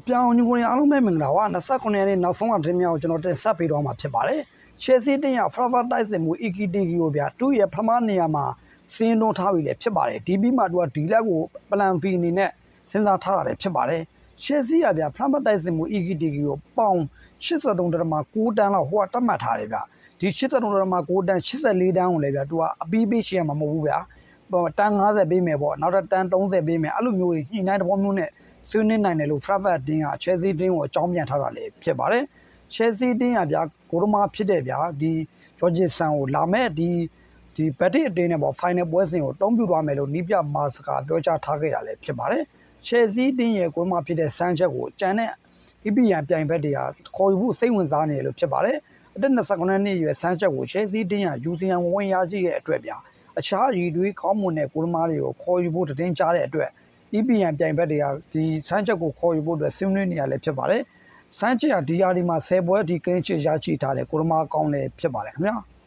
အပြောင်းညီကိုရင်အားလုံးပဲမင်္ဂလာပါ29ရက်နေ့နောက်ဆုံးအထင်းများကိုကျွန်တော်တင်ဆက်ပေးတော့မှာဖြစ်ပါတယ်ချယ်ဆီတင်ရ Forever တိုက်စစ်မှု EKTG ကိုဗျာသူ့ရဲ့ပထမနေရာမှာစီးနှုံးထားပြီလေဖြစ်ပါတယ်ဒီပြီးမှသူကဒီလက်ကို plan V အနေနဲ့စဉ်းစားထားတာလည်းဖြစ်ပါတယ်ချယ်ဆီကဗျာ Forever တိုက်စစ်မှု EKTG ကိုပေါင်83.6တန်းလောက်ဟိုကတတ်မှတ်ထားတယ်ဗျာဒီ83.6တန်း84တန်းကိုလည်းဗျာသူကအပီးပေးချင်မှာမဟုတ်ဘူးဗျာဟိုတန်90ပေးမယ်ပေါ့နောက်တော့တန်30ပေးမယ်အဲ့လိုမျိုးကြီးညှိနှိုင်းတဲ့ဘောမျိုးနဲ့ ဆွေးနွေးနိုင်တယ်လို့ Frankfurt တင်းက Chelsea တင်းကိုအကြောင်းပြန်ထားတာလေဖြစ်ပါတယ် Chelsea တင်းကဗျာကိုရမာဖြစ်တဲ့ဗျာဒီ George San ကိုလာမဲ့ဒီဒီ Betty အတင်းနဲ့ပေါ့ final ပွဲစဉ်ကိုတုံးပြသွားမယ်လို့နီးပြမာစကာပြောကြားထားခဲ့တာလည်းဖြစ်ပါတယ် Chelsea တင်းရဲ့ကိုရမာဖြစ်တဲ့ Sanchez ကိုကြံတဲ့ EPN ပြိုင်ဘက်တွေကခေါ်ယူဖို့စိတ်ဝင်စားနေတယ်လို့ဖြစ်ပါတယ်အသက်29နှစ်အရွယ် Sanchez ကို Chelsea တင်းက UCL ဝင်ရကြည့်ရဲ့အတွက်ဗျာအခြားရည်တွေးကောင်းမွန်တဲ့ကိုယ်သမားတွေကိုခေါ်ယူဖို့တည်င်းကြားတဲ့အတွက် EPN ပြိုင်ဘက်တွေကဒီစမ်းချက်ကိုခေါ်ယူဖို့အတွက်ဆွေးနွေးနေရလဲဖြစ်ပါတယ်။စမ်းချက်ကဒီယာဒီမှာ10ပွဲဒီကင်းချစ်ရရှိထားတဲ့ကိုယ်သမားကောင်းလည်းဖြစ်ပါတယ်ခင်ဗျာ။